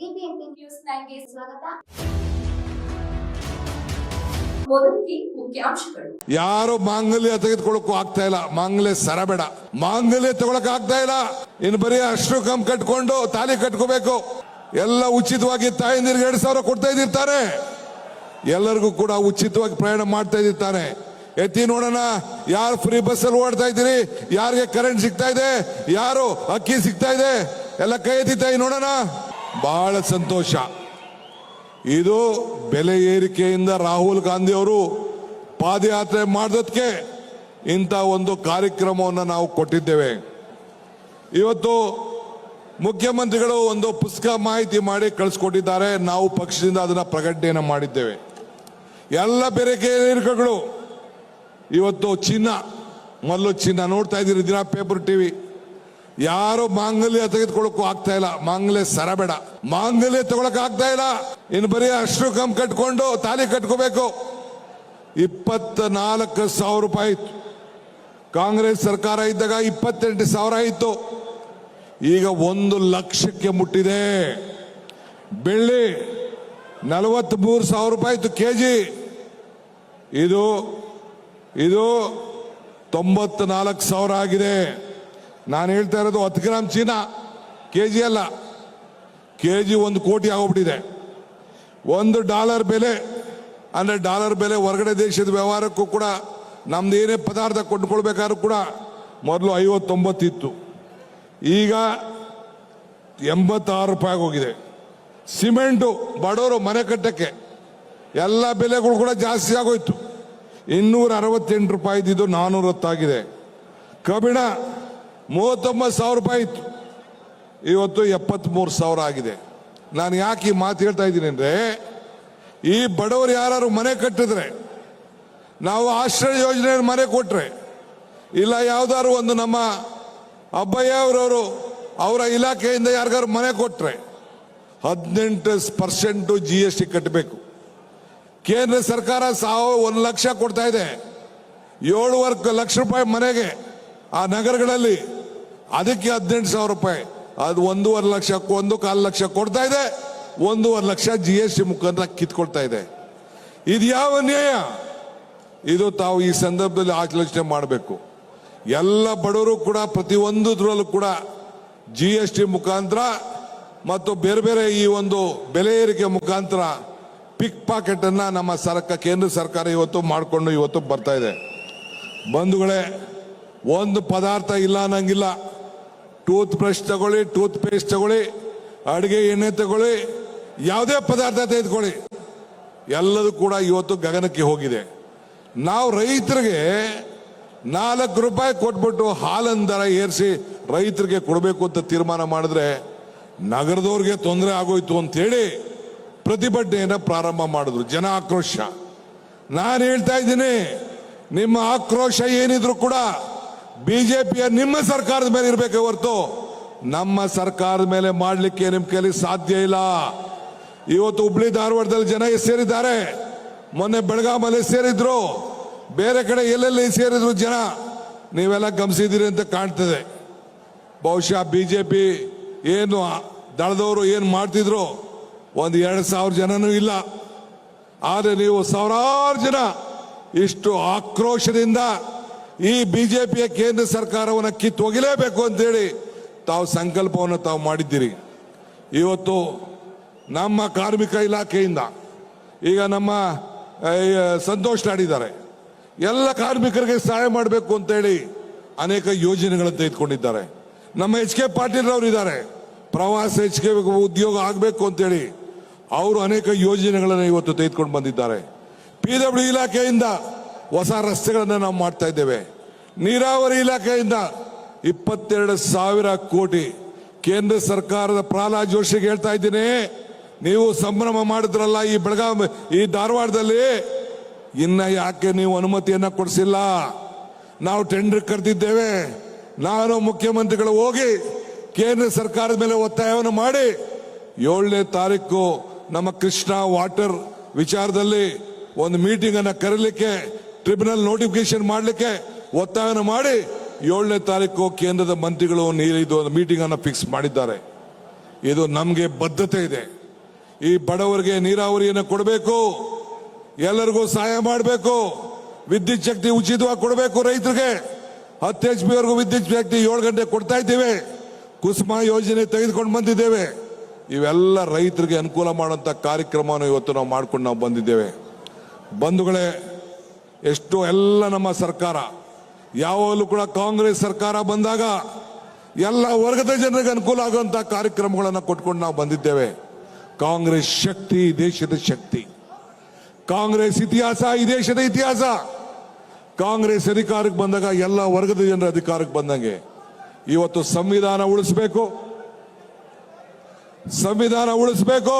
BBMP news ನೈನ್ಗೆ ಸ್ವಾಗತ. ಯಾರು ಮಾಂಗಲ್ಯ ತೆಗೆದುಕೊಳ್ಳಕ್ಕೂ ಆಗ್ತಾ ಇಲ್ಲ. ಮಾಂಗಲ್ಯ ಸರಬೇಡ. ಮಾಂಗಲ್ಯ ತಗೊಳಕ್ ಆಗ್ತಾ ಇಲ್ಲ. ಇನ್ನು ಬರೀ ಅಷ್ಟು ಕಂ ಕಟ್ಕೊಂಡು ತಾಲಿ ಕಟ್ಕೋಬೇಕು. ಎಲ್ಲ ಉಚಿತವಾಗಿ ತಾಯಂದಿರಿಗೆ ಎರಡ್ ಸಾವಿರ ಕೊಡ್ತಾ ಇದ್ದಿರ್ತಾರೆ. ಎಲ್ಲರಿಗೂ ಕೂಡ ಉಚಿತವಾಗಿ ಪ್ರಯಾಣ ಮಾಡ್ತಾ ಇದ್ದಿರ್ತಾರೆ. ಎತ್ತಿ ನೋಡೋಣ, ಯಾರು ಫ್ರೀ ಬಸ್ ಅಲ್ಲಿ ಓಡ್ತಾ ಇದ್ದೀರಿ? ಯಾರಿಗೆ ಕರೆಂಟ್ ಸಿಗ್ತಾ ಇದೆ? ಯಾರು ಅಕ್ಕಿ ಸಿಗ್ತಾ ಇದೆ? ಎಲ್ಲ ಕೈ ಎತ್ತಿ ತಾಯಿ ನೋಡೋಣ. ಬಹಳ ಸಂತೋಷ. ಇದು ಬೆಲೆ ಏರಿಕೆಯಿಂದ ರಾಹುಲ್ ಗಾಂಧಿ ಅವರು ಪಾದಯಾತ್ರೆ ಮಾಡಿದಕ್ಕೆ ಇಂಥ ಒಂದು ಕಾರ್ಯಕ್ರಮವನ್ನು ನಾವು ಕೊಟ್ಟಿದ್ದೇವೆ. ಇವತ್ತು ಮುಖ್ಯಮಂತ್ರಿಗಳು ಒಂದು ಪುಸ್ತಕ ಮಾಹಿತಿ ಮಾಡಿ ಕಳಿಸ್ಕೊಟ್ಟಿದ್ದಾರೆ. ನಾವು ಪಕ್ಷದಿಂದ ಅದನ್ನು ಪ್ರಕಟಣೆಯನ್ನು ಮಾಡಿದ್ದೇವೆ. ಎಲ್ಲ ಬೇರೆ ಇವತ್ತು ಚಿನ್ನ, ಮೊದಲು ಚಿನ್ನ ನೋಡ್ತಾ ಇದ್ದೀರಿ ದಿನ ಪೇಪರ್ ಟಿವಿ. ಯಾರು ಮಾಂಗಲ್ಯ ತೆಗೆದುಕೊಳ್ಳಕ್ಕೂ ಆಗ್ತಾ ಇಲ್ಲ. ಮಾಂಗಲ್ಯ ಸರಬೇಡ. ಮಾಂಗಲ್ಯ ತಗೊಳಕ್ ಆಗ್ತಾ ಇಲ್ಲ. ಇನ್ನು ಬರೀ ಅಷ್ಟು ಕಂ ಕಟ್ಕೊಂಡು ತಾಲಿ ಕಟ್ಕೋಬೇಕು. ಇಪ್ಪತ್ತ ನಾಲ್ಕು ಸಾವಿರ ರೂಪಾಯಿ ಕಾಂಗ್ರೆಸ್ ಸರ್ಕಾರ ಇದ್ದಾಗ ಇಪ್ಪತ್ತೆಂಟು ಸಾವಿರ ಇತ್ತು ಈಗ ಒಂದು ಲಕ್ಷಕ್ಕೆ ಮುಟ್ಟಿದೆ. ಬೆಳ್ಳಿ ನಲವತ್ತ್ ಮೂರು ಸಾವಿರ ರೂಪಾಯಿ ಇತ್ತು ಕೆಜಿ. ಇದು ಇದು ತೊಂಬತ್ ನಾಲ್ಕು ಸಾವಿರ ಆಗಿದೆ. ನಾನು ಹೇಳ್ತಾ ಇರೋದು ಹತ್ತು ಗ್ರಾಮ್ ಚೀನಾ ಕೆ ಜಿ ಅಲ್ಲ ಕೆ ಜಿ ಒಂದು ಕೋಟಿ ಆಗೋಗ್ಬಿಟ್ಟಿದೆ. ಒಂದು ಡಾಲರ್ ಬೆಲೆ, ಅಂದರೆ ಡಾಲರ್ ಬೆಲೆ ಹೊರಗಡೆ ದೇಶದ ವ್ಯವಹಾರಕ್ಕೂ ಕೂಡ ನಮ್ದು ಏನೇ ಪದಾರ್ಥ ಕೊಂಡ್ಕೊಳ್ಬೇಕಾದ್ರೂ ಕೂಡ ಮೊದಲು ಐವತ್ತೊಂಬತ್ತಿತ್ತು ಈಗ ಎಂಬತ್ತಾರು ರೂಪಾಯಿ ಹೋಗಿದೆ ಸಿಮೆಂಟು ಬಡವರು ಮನೆ ಕಟ್ಟಕ್ಕೆ ಎಲ್ಲ ಬೆಲೆಗಳು ಕೂಡ ಜಾಸ್ತಿ ಆಗೋಯ್ತು. ಇನ್ನೂರ ಅರವತ್ತೆಂಟು ರೂಪಾಯಿ ಇದ್ದಿದ್ದು ನಾನ್ನೂರ ಹತ್ತಾಗಿದೆ ಕಬ್ಬಿಣ ಮೂವತ್ತೊಂಬತ್ತು ಸಾವಿರ ರೂಪಾಯಿ ಇತ್ತು. ಇವತ್ತು ಎಪ್ಪತ್ಮೂರು ಸಾವಿರ ಆಗಿದೆ. ನಾನು ಯಾಕೆ ಈ ಮಾತು ಹೇಳ್ತಾ ಇದ್ದೀನಿ ಅಂದರೆ, ಈ ಬಡವರು ಯಾರು ಮನೆ ಕಟ್ಟಿದ್ರೆ, ನಾವು ಆಶ್ರಯ ಯೋಜನೆ ಮನೆ ಕೊಟ್ಟರೆ ಇಲ್ಲ ಯಾವ್ದಾದ್ರು ಒಂದು ನಮ್ಮ ಅಬ್ಬಯ್ಯ ಅವರವರು ಅವರ ಇಲಾಖೆಯಿಂದ ಯಾರಿಗಾರು ಮನೆ ಕೊಟ್ಟರೆ ಹದಿನೆಂಟು ಪರ್ಸೆಂಟು ಜಿ ಎಸ್ ಟಿ ಕಟ್ಟಬೇಕು. ಕೇಂದ್ರ ಸರ್ಕಾರ ಸಾವು ಒಂದು ಲಕ್ಷ ಕೊಡ್ತಾ ಇದೆ. ಏಳುವರೆ ಲಕ್ಷ ರೂಪಾಯಿ ಮನೆಗೆ ಆ ನಗರಗಳಲ್ಲಿ ಅದಕ್ಕೆ ಹದಿನೆಂಟು ಸಾವಿರ ರೂಪಾಯಿ. ಅದು ಒಂದೂವರೆ ಲಕ್ಷ, ಒಂದು ಕಾಲು ಲಕ್ಷ ಕೊಡ್ತಾ ಇದೆ. ಒಂದೂವರೆ ಲಕ್ಷ ಜಿ ಎಸ್ ಟಿ ಮುಖಾಂತರ ಕಿತ್ಕೊಡ್ತಾ ಇದೆ. ಇದು ಯಾವ ನ್ಯಾಯ? ಇದು ತಾವು ಈ ಸಂದರ್ಭದಲ್ಲಿ ಆಲೋಚನೆ ಮಾಡಬೇಕು. ಎಲ್ಲ ಬಡವರು ಕೂಡ ಪ್ರತಿಯೊಂದರಲ್ಲೂ ಕೂಡ ಜಿ ಎಸ್ ಟಿ ಮುಖಾಂತರ ಮತ್ತು ಬೇರೆ ಬೇರೆ ಈ ಒಂದು ಬೆಲೆ ಏರಿಕೆ ಮುಖಾಂತರ ಪಿಕ್ ಪಾಕೆಟ್ ಅನ್ನ ನಮ್ಮ ಸರ್ಕಾರ ಕೇಂದ್ರ ಸರ್ಕಾರ ಇವತ್ತು ಮಾಡಿಕೊಂಡು ಇವತ್ತು ಬರ್ತಾ ಇದೆ. ಬಂಧುಗಳೇ, ಒಂದು ಪದಾರ್ಥ ಇಲ್ಲ ಅನ್ನಂಗಿಲ್ಲ. ಟೂತ್ ಬ್ರಷ್ ತಗೊಳ್ಳಿ ಟೂತ್ ಪೇಸ್ಟ್ ತಗೊಳ್ಳಿ ಅಡುಗೆ ಎಣ್ಣೆ ತಗೊಳ್ಳಿ, ಯಾವುದೇ ಪದಾರ್ಥ ತೆಗೆದುಕೊಳ್ಳಿ. ಎಲ್ಲದೂ ಕೂಡ ಇವತ್ತು ಗಗನಕ್ಕೆ ಹೋಗಿದೆ. ನಾವು ರೈತರಿಗೆ ನಾಲ್ಕು ರೂಪಾಯಿ ಕೊಟ್ಬಿಟ್ಟು ಹಾಲನ್ ದರ ಏರಿಸಿ ರೈತರಿಗೆ ಕೊಡಬೇಕು ಅಂತ ತೀರ್ಮಾನ ಮಾಡಿದ್ರೆ ನಗರದವ್ರಿಗೆ ತೊಂದರೆ ಆಗೋಯ್ತು ಅಂತೇಳಿ ಪ್ರತಿಭಟನೆಯನ್ನು ಪ್ರಾರಂಭ ಮಾಡಿದ್ರು ಜನ ಆಕ್ರೋಶ. ನಾನು ಹೇಳ್ತಾ ಇದ್ದೀನಿ, ನಿಮ್ಮ ಆಕ್ರೋಶ ಏನಿದ್ರು ಕೂಡ ಬಿಜೆಪಿಯ ನಿಮ್ಮ ಸರ್ಕಾರದ ಮೇಲೆ ಇರಬೇಕೆ ಹೊರತು ನಮ್ಮ ಸರ್ಕಾರದ ಮೇಲೆ ಮಾಡಲಿಕ್ಕೆ ನಿಮ್ಮ ಕೈಲಿ ಸಾಧ್ಯ ಇಲ್ಲ. ಇವತ್ತು ಹುಬ್ಳಿ ಧಾರವಾಡದಲ್ಲಿ ಜನ ಸೇರಿದ್ದಾರೆ? ಮೊನ್ನೆ ಬೆಳಗಾಮಲ್ಲಿ ಸೇರಿದ್ರು? ಬೇರೆ ಕಡೆ ಎಲ್ಲೆಲ್ಲಿ ಸೇರಿದ್ರು ಜನ? ನೀವೆಲ್ಲ ಗಮನಿಸಿದ್ದೀರಿ ಅಂತ ಕಾಣ್ತದೆ. ಬಹುಶಃ ಬಿಜೆಪಿ ಏನು ದಳದವರು ಏನು ಮಾಡ್ತಿದ್ರು? ಒಂದು ಎರಡು ಸಾವಿರ ಜನನೂ ಇಲ್ಲ. ಆದರೆ ನೀವು ಸಾವಿರಾರು ಜನ ಇಷ್ಟು ಆಕ್ರೋಶದಿಂದ ಈ ಬಿಜೆಪಿಯ ಕೇಂದ್ರ ಸರ್ಕಾರವನ್ನು ಕಿತ್ತೊಗಿಲೇಬೇಕು ಅಂತೇಳಿ ತಾವು ಸಂಕಲ್ಪವನ್ನು ತಾವು ಮಾಡಿದ್ದೀರಿ. ಇವತ್ತು ನಮ್ಮ ಕಾರ್ಮಿಕ ಇಲಾಖೆಯಿಂದ ಈಗ ನಮ್ಮ ಸಂತೋಷ್ ನಾಡಿದ್ದಾರೆ. ಎಲ್ಲ ಕಾರ್ಮಿಕರಿಗೆ ಸಹಾಯ ಮಾಡಬೇಕು ಅಂತೇಳಿ ಅನೇಕ ಯೋಜನೆಗಳನ್ನು ತೆಗೆದುಕೊಂಡಿದ್ದಾರೆ. ನಮ್ಮ ಎಚ್ ಕೆ ಪಾಟೀಲ್ ಅವರು ಇದ್ದಾರೆ. ಪ್ರವಾಸ ಎಚ್ ಕೆ ಉದ್ಯೋಗ ಆಗಬೇಕು ಅಂತೇಳಿ ಅವರು ಅನೇಕ ಯೋಜನೆಗಳನ್ನು ಇವತ್ತು ತೆಗೆದುಕೊಂಡು ಬಂದಿದ್ದಾರೆ. ಪಿ ಡಬ್ಲ್ಯೂ ಇಲಾಖೆಯಿಂದ ಹೊಸ ರಸ್ತೆಗಳನ್ನು ನಾವು ಮಾಡ್ತಾ ಇದ್ದೇವೆ. ನೀರಾವರಿ ಇಲಾಖೆಯಿಂದ ಇಪ್ಪತ್ತೆರಡು ಸಾವಿರ ಕೋಟಿ ಕೇಂದ್ರ ಸರ್ಕಾರದ ಪ್ರಹ್ಲಾದ್ ಜೋಶಿಗೆ ಹೇಳ್ತಾ ಇದ್ದೀನಿ. ನೀವು ಸಂಭ್ರಮ ಮಾಡಿದ್ರಲ್ಲ ಈ ಬೆಳಗಾವಿ, ಈ ಧಾರವಾಡದಲ್ಲಿ. ಇನ್ನ ಯಾಕೆ ನೀವು ಅನುಮತಿಯನ್ನ ಕೊಡಿಸಿಲ್ಲ? ನಾವು ಟೆಂಡರ್ ಕರೆದಿದ್ದೇವೆ. ನಾನು ಮುಖ್ಯಮಂತ್ರಿಗಳು ಹೋಗಿ ಕೇಂದ್ರ ಸರ್ಕಾರದ ಮೇಲೆ ಒತ್ತಾಯವನ್ನು ಮಾಡಿ ಏಳನೇ ತಾರೀಕು ನಮ್ಮ ಕೃಷ್ಣ ವಾಟರ್ ವಿಚಾರದಲ್ಲಿ ಒಂದು ಮೀಟಿಂಗ್ ಅನ್ನ ಕರೀಲಿಕ್ಕೆ ಟ್ರಿಬ್ಯುನಲ್ ನೋಟಿಫಿಕೇಶನ್ ಮಾಡಲಿಕ್ಕೆ ಒತ್ತಾಯನ ಮಾಡಿ ಏಳನೇ ತಾರೀಕು ಕೇಂದ್ರದ ಮಂತ್ರಿಗಳು ಇದು ಮೀಟಿಂಗ್ ಅನ್ನು ಫಿಕ್ಸ್ ಮಾಡಿದ್ದಾರೆ. ಇದು ನಮಗೆ ಬದ್ಧತೆ ಇದೆ. ಈ ಬಡವರಿಗೆ ನೀರಾವರಿಯನ್ನು ಕೊಡಬೇಕು, ಎಲ್ಲರಿಗೂ ಸಹಾಯ ಮಾಡಬೇಕು, ವಿದ್ಯುತ್ ಶಕ್ತಿ ಉಚಿತವಾಗಿ ಕೊಡಬೇಕು ರೈತರಿಗೆ. ಹತ್ತು ಎಚ್ ಪಿ ವರೆಗೂ ವಿದ್ಯುತ್ ಶಕ್ತಿ ಏಳು ಗಂಟೆ ಕೊಡ್ತಾ ಇದ್ದೇವೆ. ಕುಸುಮ ಯೋಜನೆ ತೆಗೆದುಕೊಂಡು ಬಂದಿದ್ದೇವೆ. ಇವೆಲ್ಲ ರೈತರಿಗೆ ಅನುಕೂಲ ಮಾಡುವಂತ ಕಾರ್ಯಕ್ರಮವನ್ನು ಇವತ್ತು ನಾವು ಮಾಡ್ಕೊಂಡು ನಾವು ಬಂದಿದ್ದೇವೆ. ಬಂಧುಗಳೇ ಎಷ್ಟು ಎಲ್ಲ ನಮ್ಮ ಸರ್ಕಾರ, ಯಾವಾಗಲೂ ಕೂಡ ಕಾಂಗ್ರೆಸ್ ಸರ್ಕಾರ ಬಂದಾಗ ಎಲ್ಲ ವರ್ಗದ ಜನರಿಗೆ ಅನುಕೂಲ ಆಗುವಂತ ಕಾರ್ಯಕ್ರಮಗಳನ್ನು ಕೊಟ್ಕೊಂಡು ನಾವು ಬಂದಿದ್ದೇವೆ. ಕಾಂಗ್ರೆಸ್ ಶಕ್ತಿ ದೇಶದ ಶಕ್ತಿ. ಕಾಂಗ್ರೆಸ್ ಇತಿಹಾಸ ಈ ದೇಶದ ಇತಿಹಾಸ. ಕಾಂಗ್ರೆಸ್ ಅಧಿಕಾರಕ್ಕೆ ಬಂದಾಗ ಎಲ್ಲ ವರ್ಗದ ಜನರ ಅಧಿಕಾರಕ್ಕೆ ಬಂದಂಗೆ ಇವತ್ತು ಸಂವಿಧಾನ ಉಳಿಸ್ಬೇಕು. ಸಂವಿಧಾನ ಉಳಿಸ್ಬೇಕು.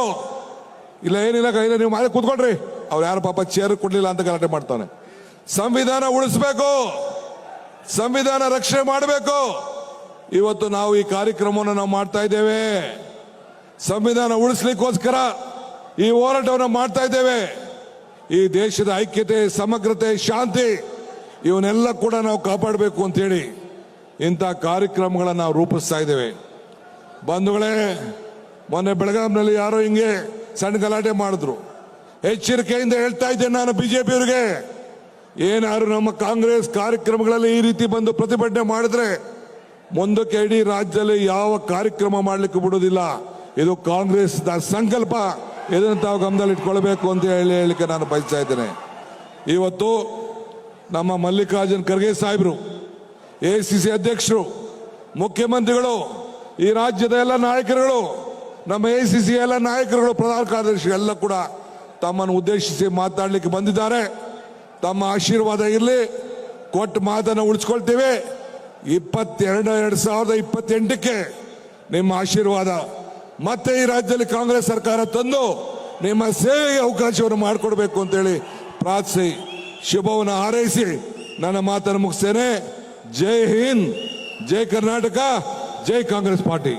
ಇಲ್ಲ ಏನಿಲ್ಲ ಇಲ್ಲ ನೀವು ಮಾಡಿ ಕೂತ್ಕೊಳ್ರಿ. ಅವ್ರು ಯಾರು ಪಾಪ ಚೇರ್ ಕೊಡ್ಲಿಲ್ಲ ಅಂತ ಗಲಾಟೆ ಮಾಡ್ತಾನೆ ಸಂವಿಧಾನ ಉಳಿಸಬೇಕು. ಸಂವಿಧಾನ ರಕ್ಷಣೆ ಮಾಡಬೇಕು. ಇವತ್ತು ನಾವು ಈ ಕಾರ್ಯಕ್ರಮವನ್ನು ನಾವು ಮಾಡ್ತಾ ಇದ್ದೇವೆ. ಸಂವಿಧಾನ ಉಳಿಸ್ಲಿಕ್ಕೋಸ್ಕರ ಈ ಹೋರಾಟವನ್ನು ಮಾಡ್ತಾ ಇದ್ದೇವೆ. ಈ ದೇಶದ ಐಕ್ಯತೆ, ಸಮಗ್ರತೆ, ಶಾಂತಿ, ಇವನ್ನೆಲ್ಲ ಕೂಡ ನಾವು ಕಾಪಾಡಬೇಕು ಅಂತೇಳಿ ಇಂಥ ಕಾರ್ಯಕ್ರಮಗಳನ್ನು ನಾವು ರೂಪಿಸ್ತಾ ಇದ್ದೇವೆ. ಬಂಧುಗಳೇ, ಮೊನ್ನೆ ಬೆಳಗಾಂನಲ್ಲಿ ಯಾರೋ ಹಿಂಗೆ ಸಣ್ಣ ಗಲಾಟೆ ಮಾಡಿದ್ರು. ಎಚ್ಚರಿಕೆಯಿಂದ ಹೇಳ್ತಾ ಇದ್ದೇನೆ ನಾನು ಬಿಜೆಪಿಯವರಿಗೆ. ಏನಾದ್ರು ನಮ್ಮ ಕಾಂಗ್ರೆಸ್ ಕಾರ್ಯಕ್ರಮಗಳಲ್ಲಿ ಈ ರೀತಿ ಬಂದು ಪ್ರತಿಭಟನೆ ಮಾಡಿದ್ರೆ ಮುಂದಕ್ಕೆ ಇಡೀ ರಾಜ್ಯದಲ್ಲಿ ಯಾವ ಕಾರ್ಯಕ್ರಮ ಮಾಡಲಿಕ್ಕೆ ಬಿಡುವುದಿಲ್ಲ. ಇದು ಕಾಂಗ್ರೆಸ್ ಸಂಕಲ್ಪ. ಇದನ್ನು ತಾವು ಗಮನದಲ್ಲಿ ಇಟ್ಕೊಳ್ಬೇಕು ಅಂತ ಹೇಳಿ ಹೇಳಿಕೆ ನಾನು ಬಯಸ್ತಾ ಇದ್ದೇನೆ. ಇವತ್ತು ನಮ್ಮ ಮಲ್ಲಿಕಾರ್ಜುನ್ ಖರ್ಗೆ ಸಾಹೇಬರು, ಎ ಸಿ ಸಿ ಅಧ್ಯಕ್ಷರು, ಮುಖ್ಯಮಂತ್ರಿಗಳು, ಈ ರಾಜ್ಯದ ಎಲ್ಲ ನಾಯಕರುಗಳು, ನಮ್ಮ ಎ ಸಿ ಸಿ ಎಲ್ಲ ನಾಯಕರುಗಳು, ಪ್ರಧಾನ ಕಾರ್ಯದರ್ಶಿ ಎಲ್ಲ ಕೂಡ ತಮ್ಮನ್ನು ಉದ್ದೇಶಿಸಿ ಮಾತಾಡಲಿಕ್ಕೆ ಬಂದಿದ್ದಾರೆ. ತಮ್ಮ ಆಶೀರ್ವಾದ ಇರಲಿ. ಕೊಟ್ಟು ಮಾತನ್ನು ಉಳಿಸ್ಕೊಳ್ತೇವೆ. ಇಪ್ಪತ್ತೆರಡು ಎರಡು ಸಾವಿರದ ಇಪ್ಪತ್ತೆಂಟಕ್ಕೆ ನಿಮ್ಮ ಆಶೀರ್ವಾದ. ಮತ್ತೆ ಈ ರಾಜ್ಯದಲ್ಲಿ ಕಾಂಗ್ರೆಸ್ ಸರ್ಕಾರ ತಂದು ನಿಮ್ಮ ಸೇವೆಗೆ ಅವಕಾಶವನ್ನು ಮಾಡಿಕೊಡ್ಬೇಕು ಅಂತೇಳಿ ಪ್ರಾರ್ಥಿಸಿ, ಶುಭವನ್ನು ಹಾರೈಸಿ, ನನ್ನ ಮಾತನ್ನು ಮುಗಿಸ್ತೇನೆ. ಜೈ ಹಿಂದ್, ಜೈ ಕರ್ನಾಟಕ, ಜೈ ಕಾಂಗ್ರೆಸ್ ಪಾರ್ಟಿ.